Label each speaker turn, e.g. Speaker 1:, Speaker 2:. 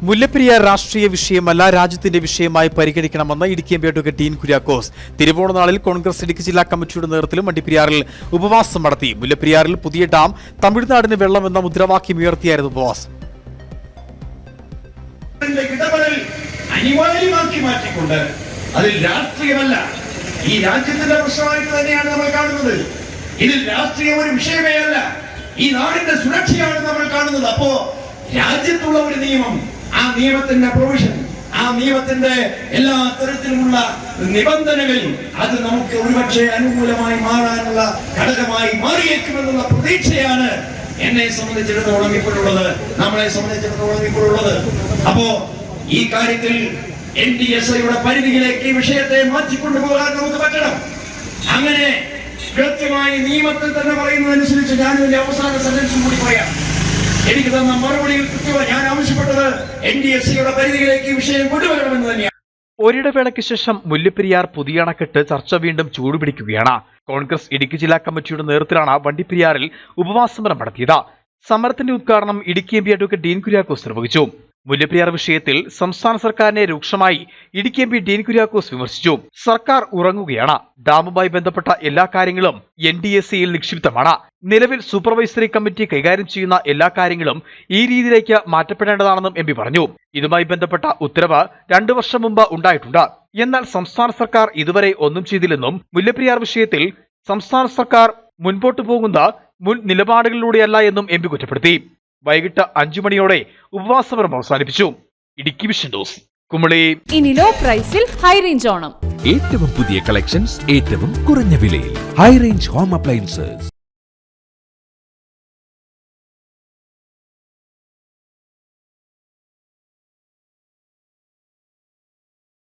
Speaker 1: മുല്ലപ്പെരിയാർ രാഷ്ട്രീയ വിഷയമല്ല രാജ്യത്തിന്റെ വിഷയമായി പരിഗണിക്കണമെന്ന് Idukki M P advocate Dean Kuriakose. തിരുവോണനാളിൽ Congress Idukki ജില്ലാ കമ്മിറ്റിയുടെ നേതൃത്വത്തിലും വണ്ടിപ്പെരിയാറിൽ ഉപവാസം നടത്തി. മുല്ലപ്പെരിയാറിൽ പുതിയ ഡാം തമിഴ്നാടിന് വെള്ളമെന്ന മുദ്രാവാക്യം ഉയർത്തിയായിരുന്നു ഉപവാസം.
Speaker 2: അതിൽ ഈ രാജ്യത്തിന്റെ നമ്മൾ കാണുന്നത്. ഒരു വിഷയമേ അല്ല ഈ നാടിന്റെ സുരക്ഷയാണ് നമ്മൾ കാണുന്നത്. രാജ്യത്തുള്ള ഒരു നിയമം ആ നിയമത്തിന്റെ പ്രൊവിഷൻ ആ നിയമത്തിന്റെ എല്ലാ തരത്തിലുമുള്ള നിബന്ധനകൾ അത് നമുക്ക് ഒരുപക്ഷെ അനുകൂലമായി മാറാനുള്ള ഘടകമായി മാറിയേക്കുമെന്നുള്ള പ്രതീക്ഷയാണ് എന്നെ സംബന്ധിച്ചിടത്തോളം ഇപ്പോഴുള്ളത് നമ്മളെ സംബന്ധിച്ചിടത്തോളം ഇപ്പോഴുള്ളത്. അപ്പോ ഈ കാര്യത്തിൽ എൻ ഡി എസ് ഐയുടെ പരിധിയിലേക്ക് ഈ വിഷയത്തെ മാറ്റിക്കൊണ്ടുപോകാൻ നമുക്ക് പറ്റണം. അങ്ങനെ കൃത്യമായി നിയമത്തിൽ തന്നെ പറയുന്നതനുസരിച്ച് ഞാൻ ഇതിന്റെ അവസാന സെന്റൻസും കൂടി പറയാം. എനിക്ക് തന്ന മറുപടിയിൽ കൃത്യമായി ഞാൻ ആവശ്യപ്പെട്ടത് എൻ ഡി എസ് സിയുടെ പരിധിയിലേക്ക് ഈ വിഷയം കൊണ്ടുവരണമെന്ന് തന്നെയാണ്.
Speaker 1: ഒരിടവേളയ്ക്ക് ശേഷം മുല്ലപ്പെരിയാർ പുതിയ അണക്കെട്ട് ചർച്ച വീണ്ടും ചൂടുപിടിക്കുകയാണ്. കോൺഗ്രസ് ഇടുക്കി ജില്ലാ കമ്മിറ്റിയുടെ നേതൃത്വത്തിലാണ് വണ്ടിപ്പെരിയാറിൽ ഉപവാസമരം നടത്തിയത്. സമരത്തിന്റെ ഉദ്ഘാടനം Idukki M P advocate Dean Kuriakose നിർവഹിച്ചു. മുല്ലപ്പെരിയാർ വിഷയത്തിൽ സംസ്ഥാന സർക്കാരിനെ രൂക്ഷമായി ഇടുക്കി എം പി ഡീൻ കുര്യാക്കോസ് വിമർശിച്ചു. സർക്കാർ ഉറങ്ങുകയാണ്. ഡാമുമായി ബന്ധപ്പെട്ട എല്ലാ കാര്യങ്ങളും എൻ ഡി എസ് സിയിൽ നിക്ഷിപ്തമാണ്. നിലവിൽ സൂപ്പർവൈസറി കമ്മിറ്റി കൈകാര്യം ചെയ്യുന്ന എല്ലാ കാര്യങ്ങളും ഈ രീതിയിലേക്ക് മാറ്റപ്പെടേണ്ടതാണെന്നും എം പറഞ്ഞു. ഇതുമായി ബന്ധപ്പെട്ട ഉത്തരവ് രണ്ടു വർഷം മുമ്പ് ഉണ്ടായിട്ടുണ്ട്. എന്നാൽ സംസ്ഥാന സർക്കാർ ഇതുവരെ ഒന്നും ചെയ്തില്ലെന്നും മുല്ലപ്പെരിയാർ വിഷയത്തിൽ സംസ്ഥാന സർക്കാർ മുൻപോട്ടു പോകുന്ന മുൻ നിലപാടുകളിലൂടെയല്ല എന്നും എം കുറ്റപ്പെടുത്തി. വൈകിട്ട് അഞ്ചു മണിയോടെ ഉപവാസപരം അവസാനിപ്പിച്ചു. ഇടുക്കി വിഷൻ ഡോസ് കുമളി.
Speaker 3: ഇനി ലോ പ്രൈസിൽ ഹൈ റേഞ്ച് ഓണം.
Speaker 4: ഏറ്റവും പുതിയ കളക്ഷൻസ് ഏറ്റവും കുറഞ്ഞ വിലയിൽ. High range home appliances